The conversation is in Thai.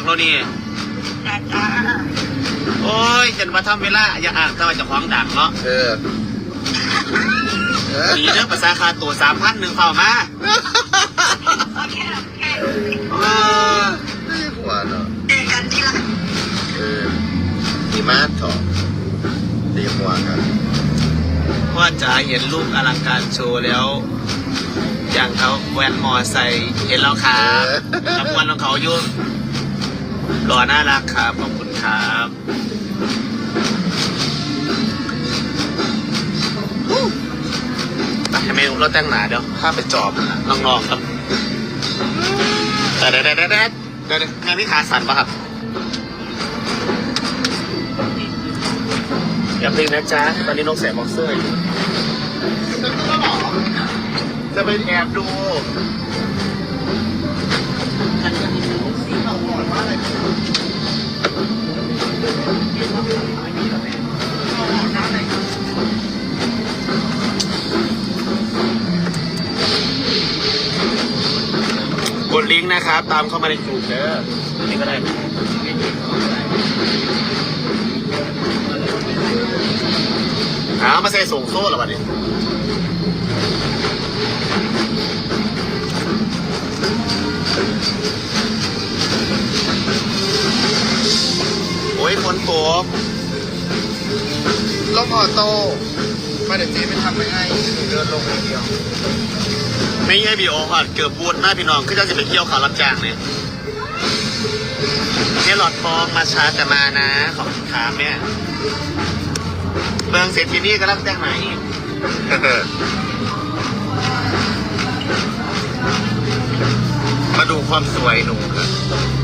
อกแล้วนี่โอ้ยจนมาทำเวลาอย่าอ่างถ้าว่าจะคล้าของดังเนาะเออเออมีเรื่องภาษาคาตัวสามพันหนึ่งเข้ามาโอเคโอเคเออไม่หัวากันที่ร้านเออมีมาถอดีหัวกันพ่อจ๋าเห็นลูกอลังการโชว์แล้ว อย่างเขาแวนมอไซค์เห็นแล้วครับรางวัลของเขาอ ยู่อน่ารักครับ ขอบคุณครับไปให้เมนูเราแต่งหนาเดี๋ยวข้าไปจอบน้องๆครับ แต่เด็ดเด็ดเด็ดเด็ดเดี๋ยวงานนี้ขาสั่นปะครับอย่าพลิงนะจ๊ะ ตอนนี้นกแสบบ็อกเซอร์อยู่จะไปแอบดู ดลิงก์นะครับ ตามเข้ามาในกลุ่มเด้อนี่ก็ได้อ้าวมาเซส่งโซ่เหรอวะเนี่ยโอ้ยคนตกลงออโต มาเดี๋ยวเจ๊ไปทำไปให้เดินลงอย่างเดียว ไม่ใช่บีโออะเกือบบูดหน้าพี่น้องคือจะไปเที่ยวขารับจ้างเนี่ยเนี่ยหลอดฟองมาช้าแต่มานะ ขอบคุณครับเนี่ยเมืองเศรษฐีนี่ก็รับแจ้งไหนมาดูความสวยหนูครับ